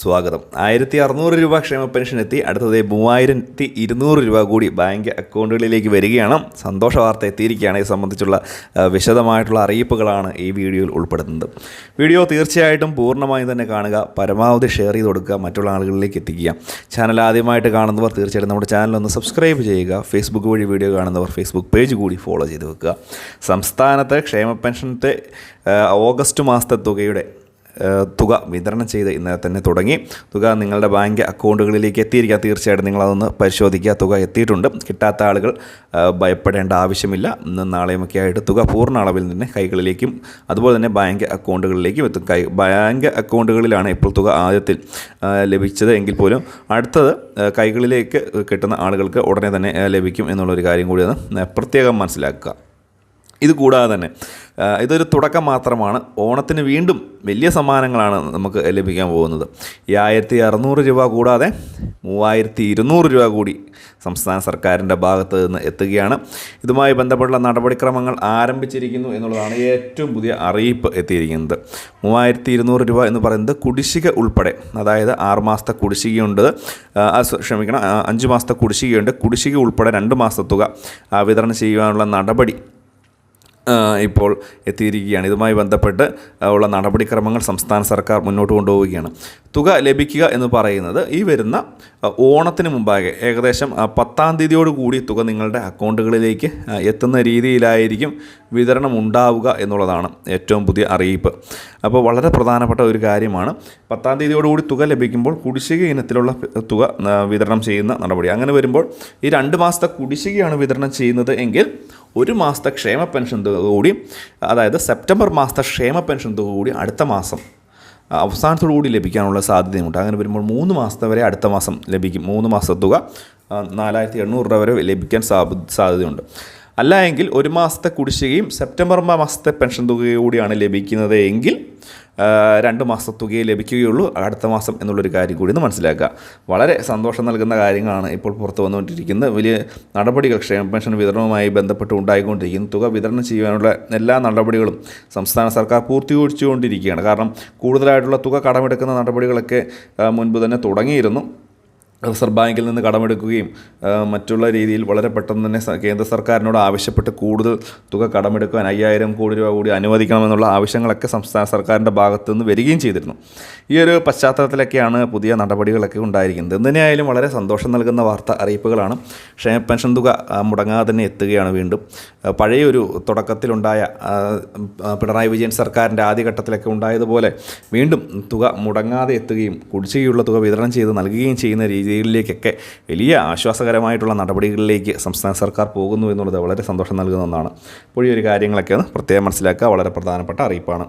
സ്വാഗതം. ആയിരത്തി അറുന്നൂറ് രൂപ ക്ഷേമ പെൻഷൻ എത്തി അടുത്തത് മൂവായിരത്തി ഇരുന്നൂറ് രൂപ കൂടി ബാങ്ക് അക്കൗണ്ടുകളിലേക്ക് വരികയാണ്. സന്തോഷ വാർത്ത എത്തിയിരിക്കുകയാണ്. ഇത് സംബന്ധിച്ചുള്ള വിശദമായിട്ടുള്ള അറിയിപ്പുകളാണ് ഈ വീഡിയോയിൽ ഉൾപ്പെടുത്തുന്നത് വീഡിയോ തീർച്ചയായിട്ടും പൂർണമായും തന്നെ കാണുക. പരമാവധി ഷെയർ ചെയ്ത് കൊടുക്കുക. മറ്റുള്ള ആളുകളിലേക്ക് എത്തിക്കുക. ചാനൽ ആദ്യമായിട്ട് കാണുന്നവർ തീർച്ചയായിട്ടും നമ്മുടെ ചാനൽ ഒന്ന് സബ്സ്ക്രൈബ് ചെയ്യുക. ഫേസ്ബുക്ക് വഴി വീഡിയോ കാണുന്നവർ ഫേസ്ബുക്ക് പേജ് കൂടി ഫോളോ ചെയ്ത് വെക്കുക. സംസ്ഥാനത്തെ ക്ഷേമ പെൻഷനത്തെ ഓഗസ്റ്റ് മാസത്തെ തുകയുടെ തുക വിതരണം ചെയ്ത് ഇന്നലെ തന്നെ തുടങ്ങി. തുക നിങ്ങളുടെ ബാങ്ക് അക്കൗണ്ടുകളിലേക്ക് എത്തിയിരിക്കുക. തീർച്ചയായിട്ടും നിങ്ങളതൊന്ന് പരിശോധിക്കുക. തുക എത്തിയിട്ടുണ്ട്. കിട്ടാത്ത ആളുകൾ ഭയപ്പെടേണ്ട ആവശ്യമില്ല. ഇന്ന് നാളെയുമൊക്കെ ആയിട്ട് തുക പൂർണ അളവിൽ തന്നെ കൈകളിലേക്കും അതുപോലെ തന്നെ ബാങ്ക് അക്കൗണ്ടുകളിലേക്കും എത്തും. കൈ ബാങ്ക് അക്കൗണ്ടുകളിലാണ് ഇപ്പോൾ തുക ആദ്യത്തിൽ ലഭിച്ചത് എങ്കിൽ പോലും അടുത്തത് കൈകളിലേക്ക് കിട്ടുന്ന ആളുകൾക്ക് ഉടനെ തന്നെ ലഭിക്കും എന്നുള്ളൊരു കാര്യം കൂടി ഒന്ന് പ്രത്യേകം മനസ്സിലാക്കുക. ഇത് കൂടാതെ തന്നെ ഇതൊരു തുടക്കം മാത്രമാണ്. ഓണത്തിന് വീണ്ടും വലിയ സമ്മാനങ്ങളാണ് നമുക്ക് ലഭിക്കാൻ പോകുന്നത്. ഈ ആയിരത്തി അറുന്നൂറ് രൂപ കൂടാതെ മൂവായിരത്തി ഇരുന്നൂറ് രൂപ കൂടി സംസ്ഥാന സർക്കാരിന്റെ ഭാഗത്ത് നിന്ന് എത്തുകയാണ്. ഇതുമായി ബന്ധപ്പെട്ട നടപടിക്രമങ്ങൾ ആരംഭിച്ചിരിക്കുന്നു എന്നുള്ളതാണ് ഏറ്റവും പുതിയ അറിയിപ്പ് എത്തിയിരിക്കുന്നത്. മൂവായിരത്തി ഇരുന്നൂറ് രൂപ എന്ന് പറയുന്നത് കുടിശ്ശിക ഉൾപ്പെടെ അതായത് ആറുമാസത്തെ കുടിശ്ശികയുണ്ട്. ക്ഷമിക്കണം അഞ്ച് മാസത്തെ കുടിശ്ശികയുണ്ട്. കുടിശ്ശിക ഉൾപ്പെടെ രണ്ട് മാസത്തെ തുക വിതരണം ചെയ്യുവാനുള്ള നടപടി ഇപ്പോൾ എത്തിയിരിക്കുകയാണ്. ഇതുമായി ബന്ധപ്പെട്ട് ഉള്ള നടപടിക്രമങ്ങൾ സംസ്ഥാന സർക്കാർ മുന്നോട്ട് കൊണ്ടുപോവുകയാണ്. തുക ലഭിക്കുക എന്ന് പറയുന്നത് ഈ വരുന്ന ഓണത്തിന് മുമ്പാകെ ഏകദേശം പത്താം തീയതിയോട് കൂടി തുക നിങ്ങളുടെ അക്കൗണ്ടുകളിലേക്ക് എത്തുന്ന രീതിയിലായിരിക്കും വിതരണം ഉണ്ടാവുക എന്നുള്ളതാണ് ഏറ്റവും പുതിയ അറിയിപ്പ്. അപ്പോൾ വളരെ പ്രധാനപ്പെട്ട ഒരു കാര്യമാണ് പത്താം തീയതിയോടുകൂടി തുക ലഭിക്കുമ്പോൾ കുടിശ്ശിക ഇനത്തിലുള്ള തുക വിതരണം ചെയ്യുന്ന നടപടി. അങ്ങനെ വരുമ്പോൾ ഈ രണ്ട് മാസത്തെ കുടിശ്ശികയാണ് വിതരണം ചെയ്യുന്നത് എങ്കിൽ ഒരു മാസത്തെ ക്ഷേമ പെൻഷൻ തുക കൂടി അതായത് സെപ്റ്റംബർ മാസത്തെ ക്ഷേമ പെൻഷൻ തുക കൂടി അടുത്ത മാസം അവസാനത്തോടു കൂടി ലഭിക്കാനുള്ള സാധ്യതയുണ്ട് അങ്ങനെ വരുമ്പോൾ മൂന്ന് മാസത്തെ വരെ അടുത്ത മാസം ലഭിക്കും. മൂന്ന് മാസത്തെ തുക നാലായിരത്തി എണ്ണൂറ് രൂപ വരെ ലഭിക്കാൻ സാധ്യതയുണ്ട്. അല്ല എങ്കിൽ ഒരു മാസത്തെ കുടിശ്ശികയും സെപ്റ്റംബർ മാസത്തെ പെൻഷൻ തുകയും കൂടിയാണ് ലഭിക്കുന്നത് എങ്കിൽ രണ്ട് മാസത്തെ തുകയെ ലഭിക്കുകയുള്ളൂ. അടുത്ത മാസം എന്നുള്ളൊരു കാര്യം കൂടി ഒന്ന് മനസ്സിലാക്കുക. വളരെ സന്തോഷം നൽകുന്ന കാര്യങ്ങളാണ് ഇപ്പോൾ പുറത്തു വന്നുകൊണ്ടിരിക്കുന്നത്. വലിയ നടപടികൾ ക്ഷേമ പെൻഷൻ വിതരണവുമായി ബന്ധപ്പെട്ട് ഉണ്ടായിക്കൊണ്ടിരിക്കുന്നു. തുക വിതരണം ചെയ്യാനുള്ള എല്ലാ നടപടികളും സംസ്ഥാന സർക്കാർ പൂർത്തീകരിച്ചുകൊണ്ടിരിക്കുകയാണ്. കാരണം കൂടുതലായിട്ടുള്ള തുക കടമെടുക്കുന്ന നടപടികളൊക്കെ മുൻപ് തന്നെ തുടങ്ങിയിരുന്നു. റിസർവ് ബാങ്കിൽ നിന്ന് കടമെടുക്കുകയും മറ്റുള്ള രീതിയിൽ വളരെ പെട്ടെന്ന് തന്നെ കേന്ദ്ര സർക്കാരിനോട് ആവശ്യപ്പെട്ട് കൂടുതൽ തുക കടമെടുക്കാൻ അയ്യായിരം കോടി രൂപ കൂടി അനുവദിക്കണമെന്നുള്ള ആവശ്യങ്ങളൊക്കെ സംസ്ഥാന സർക്കാരിന്റെ ഭാഗത്തു നിന്ന് വരികയും ചെയ്തിരുന്നു. ഈ ഒരു പശ്ചാത്തലത്തിലൊക്കെയാണ് പുതിയ നടപടികളൊക്കെ ഉണ്ടായിരിക്കുന്നത്. എന്തിനായാലും വളരെ സന്തോഷം നൽകുന്ന വാർത്ത അറിയിപ്പുകളാണ്. ക്ഷേമ പെൻഷൻ തുക മുടങ്ങാതെ തന്നെ എത്തുകയാണ് വീണ്ടും. പഴയ പഴയൊരു തുടക്കത്തിലുണ്ടായ പിണറായി വിജയൻ സർക്കാരിന്റെ ആദ്യഘട്ടത്തിലൊക്കെ ഉണ്ടായതുപോലെ വീണ്ടും തുക മുടങ്ങാതെ എത്തുകയും കുടിശ്ശികയുള്ള തുക വിതരണം ചെയ്ത് നൽകുകയും ചെയ്യുന്ന രീതിയിലേക്കൊക്കെ വലിയ ആശ്വാസകരമായിട്ടുള്ള നടപടികളിലേക്ക് സംസ്ഥാന സർക്കാർ പോകുന്നു എന്നുള്ളത് വളരെ സന്തോഷം നൽകുന്ന ഒന്നാണ്. അപ്പോൾ ഒരു കാര്യങ്ങളൊക്കെ ഒന്ന് പ്രത്യേകം മനസ്സിലാക്കുക. വളരെ പ്രധാനപ്പെട്ട അറിയിപ്പാണ്.